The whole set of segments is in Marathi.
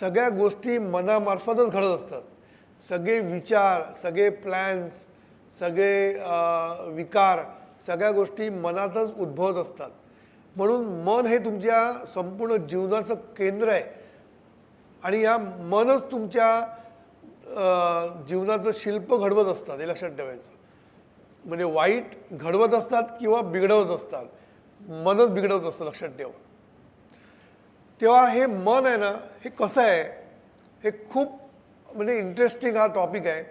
सगळ्या गोष्टी मनामार्फतच घडत असतात. सगळे विचार सगळे प्लॅन्स सगळे विकार सगळ्या गोष्टी मनातच उद्भवत असतात. म्हणून मन हे तुमच्या संपूर्ण जीवनाचं केंद्र आहे. आणि या मनच तुमच्या जीवनाचं शिल्प घडवत असतात हे लक्षात ठेवायचं. म्हणजे वाईट घडवत असतात किंवा बिघडवत असतात. मनच बिघडवत असतं लक्षात ठेवा. तेव्हा हे मन आहे ना हे कसं आहे? हे खूप म्हणजे इंटरेस्टिंग हा टॉपिक आहे.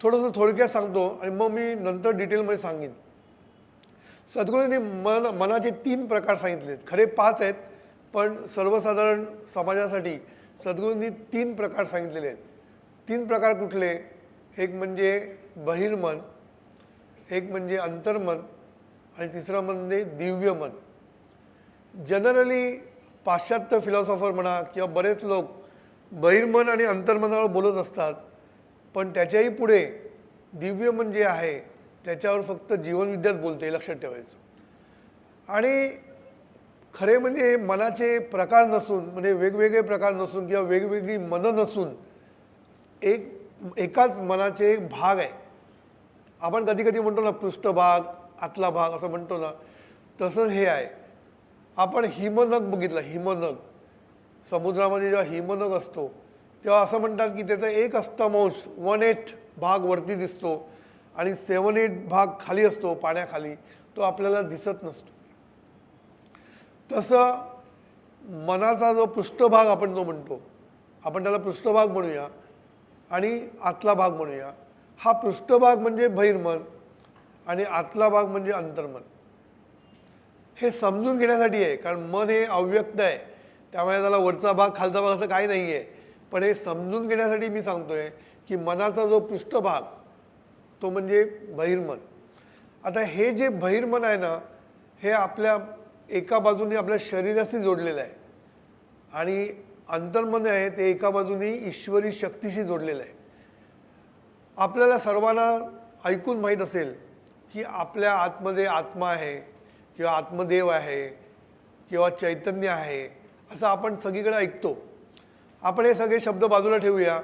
थोडंसं थोडक्यात सांगतो आणि मग मी नंतर डिटेलमध्ये सांगेन. सद्गुरूंनी मन मनाचे तीन प्रकार सांगितलेत. खरे पाच आहेत पण सर्वसाधारण समाजासाठी सद्गुरूंनी तीन प्रकार सांगितलेले आहेत. तीन प्रकार कुठले? एक म्हणजे बहिर्मन एक म्हणजे अंतर्मन आणि तिसरं म्हणजे दिव्य मन जनरली पाश्चात्य फिलॉसॉफर म्हणा किंवा बरेच लोक बहिर्मन आणि अंतर्मनावर बोलत असतात. पण त्याच्याही पुढे दिव्य मन जे आहे त्याच्यावर फक्त जीवनविद्याच बोलते लक्षात ठेवायचं. आणि खरे म्हणजे हे मनाचे प्रकार नसून म्हणजे वेगवेगळे प्रकार नसून किंवा वेगवेगळी मनं नसून एक एकाच मनाचे एक भाग आहे. आपण कधी कधी म्हणतो ना पृष्ठभाग आतला भाग असं म्हणतो ना तसंच हे आहे. आपण हिमनग बघितला हिमनग. समुद्रामध्ये जेव्हा हिमनग असतो तेव्हा असं म्हणतात की त्याचा एक अस्तमांश वन एट भाग वरती दिसतो आणि सेवन एट भाग खाली असतो पाण्याखाली. तो आपल्याला दिसत नसतो. तसं मनाचा जो पृष्ठभाग आपण जो म्हणतो आपण त्याला पृष्ठभाग म्हणूया आणि आतला भाग म्हणूया. हा पृष्ठभाग म्हणजे बहिर्मन आणि आतला भाग म्हणजे अंतर्मन. हे समजून घेण्यासाठी आहे कारण मन हे अव्यक्त आहे. त्यामुळे त्याला वरचा भाग खालचा भाग असं काही नाही आहे पण हे समजून घेण्यासाठी मी सांगतो आहे की मनाचा जो पृष्ठभाग तो म्हणजे बहिर्मन. आता हे जे बहिर्मन आहे ना हे आपल्या एका बाजूने आपल्या शरीराशी जोडलेलं आहे. आणि अंतर्मन आहे ते एका बाजूने ईश्वरी शक्तीशी जोडलेलं आहे. आपल्याला सर्वांना ऐकून माहीत असेल की आपल्या आतमध्ये आत्मा आहे किंवा आत्मदेव आहे किंवा चैतन्य आहे असं आपण सगळीकडे ऐकतो. आपण हे सगळे शब्द बाजूला ठेवूया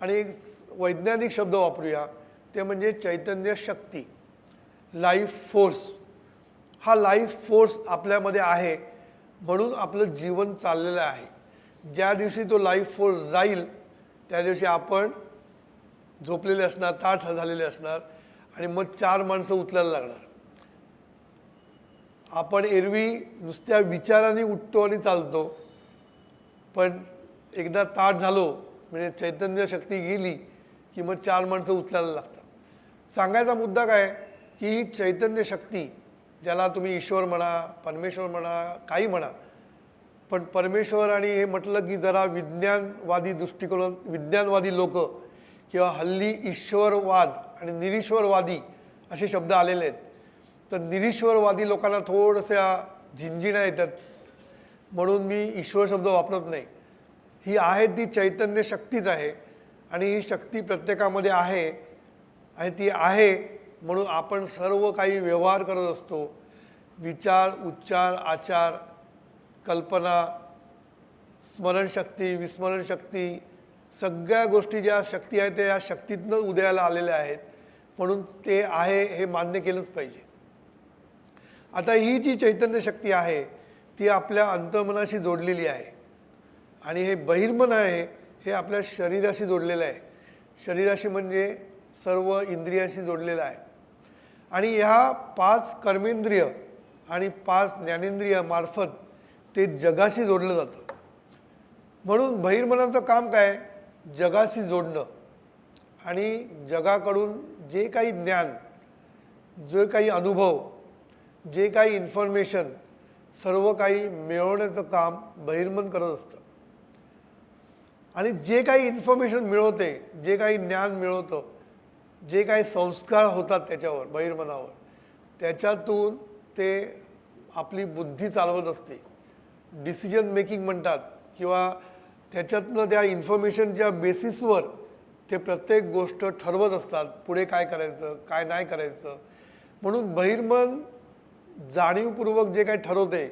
आणि एक वैज्ञानिक शब्द वापरूया. ते म्हणजे चैतन्य शक्ती. लाईफ फोर्स हा लाईफ फोर्स आपल्यामध्ये आहे म्हणून आपलं जीवन चाललेलं आहे. ज्या दिवशी तो लाईफ फोर्स जाईल त्या दिवशी आपण झोपलेले असणार ताठ झालेले असणार आणि मग चार माणसं उचलायला लागणार. आपण एरवी नुसत्या विचाराने उठतो आणि चालतो. पण एकदा ताट झालो म्हणजे चैतन्य शक्ती गेली की मग चार माणसं उचलायला लागतात. सांगायचा मुद्दा काय? की ही चैतन्य शक्ती ज्याला तुम्ही ईश्वर म्हणा परमेश्वर म्हणा काही म्हणा पण परमेश्वर आणि हे म्हटलं की जरा विज्ञानवादी दृष्टिकोन विज्ञानवादी लोक किंवा हल्ली ईश्वरवाद आणि निरीश्वरवादी असे शब्द आलेले आहेत. तर निरीश्वरवादी लोकांना थोडंसं झिंझिण्या येतात. म्हणून मी ईश्वर शब्द वापरत नाही. ही आहे ती चैतन्य शक्तीच आहे. आणि ही शक्ती प्रत्येकामध्ये आहे. आणि ती आहे म्हणून आपण सर्व काही व्यवहार करत असतो. विचार उच्चार आचार कल्पना स्मरणशक्ती विस्मरणशक्ती सगळ्या गोष्टी ज्या शक्ती आहेत त्या या शक्तीतनं उदयाला आलेल्या आहेत. म्हणून ते आहे हे मान्य केलंच पाहिजे. आता ही जी चैतन्य शक्ती आहे ती आपल्या अंतर्मनाशी जोडलेली आहे. आणि हे बहिर्मन आहे हे आपल्या शरीराशी जोडलेलं आहे. शरीराशी म्हणजे सर्व इंद्रियांशी जोडलेलं आहे. आणि ह्या पाच कर्मेंद्रिय आणि पाच ज्ञानेंद्रियामार्फत ते जगाशी जोडलं जातं. म्हणून बहिर्मनाचं काम काय? जगाशी जोडणं. आणि जगाकडून जे काही ज्ञान जे काही अनुभव जे काही इन्फॉर्मेशन सर्व काही मिळवण्याचं काम बहिर्मन करत असतं. आणि जे काही इन्फॉर्मेशन मिळवते जे काही ज्ञान मिळवतं जे काही संस्कार होतात त्याच्यावर बहिर्मनावर त्याच्यातून ते आपली बुद्धी चालवत असते. डिसिजन मेकिंग म्हणतात किंवा त्याच्यातनं त्या इन्फॉर्मेशनच्या बेसिसवर ते प्रत्येक गोष्ट ठरवत असतात पुढे काय करायचं काय नाही करायचं. म्हणून बहिर्मन जाणीवपूर्वक जे काही ठरवते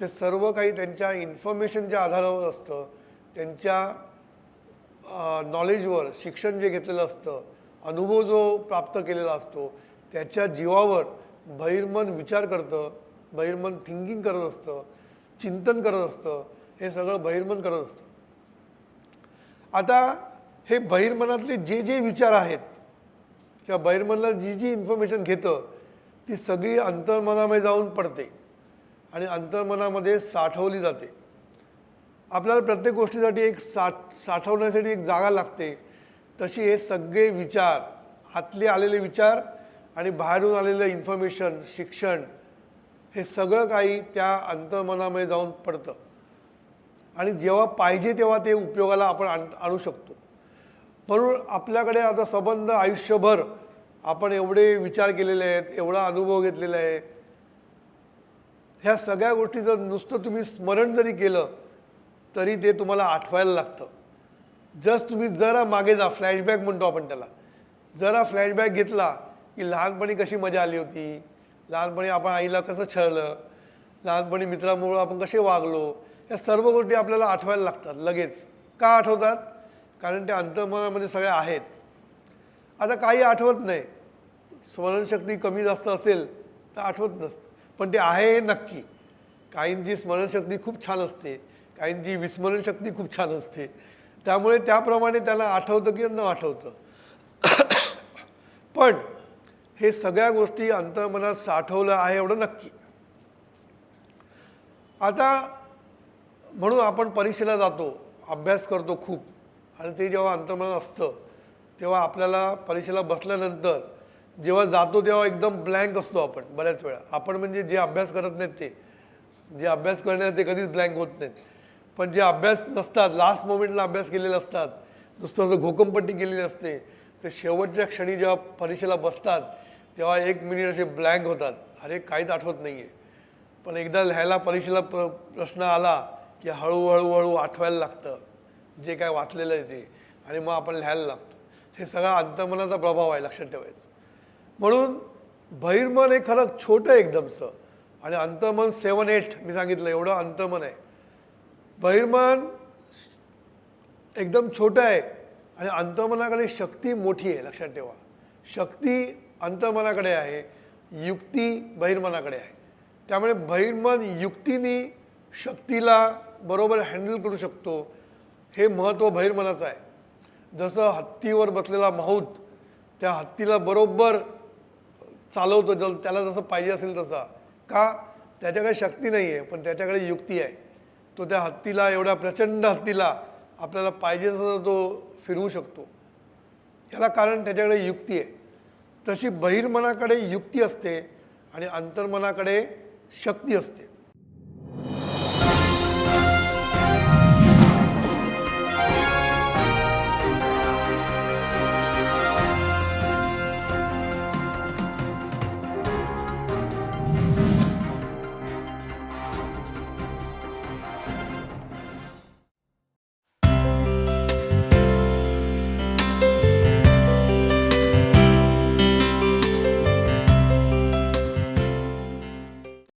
ते सर्व काही त्यांच्या इन्फॉर्मेशनच्या आधारावर असतं. त्यांच्या नॉलेजवर शिक्षण जे घेतलेलं असतं अनुभव जो प्राप्त केलेला असतो त्याच्या जीवावर बहिर्मन विचार करतं बहिर्मन थिंकिंग करत असतं चिंतन करत असतं हे सगळं बहिर्मन करत असतं. आता हे बहिर्मनातले जे जे विचार आहेत किंवा बहिर्मनला जी जी इन्फॉर्मेशन घेतं ती सगळी अंतर्मनामध्ये जाऊन पडते आणि अंतर्मनामध्ये साठवली जाते. आपल्याला प्रत्येक गोष्टीसाठी एक साठ साठवण्यासाठी एक जागा लागते. तशी हे सगळे विचार आतले आलेले विचार आणि बाहेरून आलेलं इन्फॉर्मेशन शिक्षण हे सगळं काही त्या अंतर्मनामध्ये जाऊन पडतं. आणि जेव्हा पाहिजे तेव्हा ते उपयोगाला आपण आण आणू शकतो. म्हणून आपल्याकडे आता संबंध आयुष्यभर आपण एवढे विचार केलेले आहेत एवढा अनुभव घेतलेला आहे. ह्या सगळ्या गोष्टी जर नुसतं तुम्ही स्मरण जरी केलं तरी ते तुम्हाला आठवायला लागतं. जस्ट तुम्ही जरा मागे जा फ्लॅशबॅक म्हणतो आपण त्याला. जरा फ्लॅशबॅक घेतला की लहानपणी कशी मजा आली होती. लहानपणी आपण आईला कसं छळलं. लहानपणी मित्रामुळं आपण कसे वागलो. या सर्व गोष्टी आपल्याला आठवायला लागतात लगेच. का आठवतात? कारण त्या अंतर्मनामध्ये सगळ्या आहेत. आता काही आठवत नाही. स्मरणशक्ती कमी जास्त असेल तर आठवत नसतं. पण ते आहे नक्की. काहींची स्मरणशक्ती खूप छान असते. काहींची विस्मरणशक्ती खूप छान असते. त्यामुळे त्याप्रमाणे त्याला आठवतं की न आठवतं. पण हे सगळ्या गोष्टी अंतर्मनात साठवलं आहे एवढं नक्की. आता म्हणून आपण परीक्षेला जातो. अभ्यास करतो खूप. आणि ते जेव्हा अंतर्मनात असतं तेव्हा आपल्याला परीक्षेला बसल्यानंतर जेव्हा जातो तेव्हा एकदम ब्लँक असतो आपण बऱ्याच वेळा. आपण म्हणजे जे अभ्यास करत नाहीत ते. जे अभ्यास करण्यात ते कधीच ब्लँक होत नाहीत. पण जे अभ्यास नसतात लास्ट मोमेंटला अभ्यास केलेले असतात नुसतं असं घोकमपट्टी केलेली असते ते शेवटच्या क्षणी जेव्हा परीक्षेला बसतात तेव्हा एक मिनिट असे ब्लँक होतात. अरे काहीच आठवत नाही आहे पण एकदा लिहायला परीक्षेला प्र प्रश्न आला की हळूहळू हळू आठवायला लागतं. जे काय वाचलेलं आहे ते. आणि मग आपण लिहायला लागतो. हे सगळा अंतमनाचा प्रभाव आहे लक्षात ठेवायचं. म्हणून बहिर्मन हे खरं छोटं एकदमचं. आणि अंतर्मन सेवन एट मी सांगितलं एवढं अंतमन आहे. बहिर्मन एकदम छोटं आहे आणि अंतमनाकडे शक्ती मोठी आहे लक्षात ठेवा. शक्ती अंतर्मनाकडे आहे युक्ती बहिर्मनाकडे आहे. त्यामुळे बहिर्मन युक्तीने शक्तीला बरोबर हँडल करू शकतो हे महत्त्व बहिर्मनाचं आहे. जसं हत्तीवर बसलेला माहूत त्या हत्तीला बरोबर चालवतो जल त्याला जसं पाहिजे असेल तसा. का? त्याच्याकडे शक्ती नाही आहे पण त्याच्याकडे युक्ती आहे. तो त्या हत्तीला एवढ्या प्रचंड हत्तीला आपल्याला पाहिजे तसं तो फिरवू शकतो. याला कारण त्याच्याकडे युक्ती आहे. तशी बहिर्मनाकडे युक्ती असते आणि अंतर्मनाकडे शक्ती असते.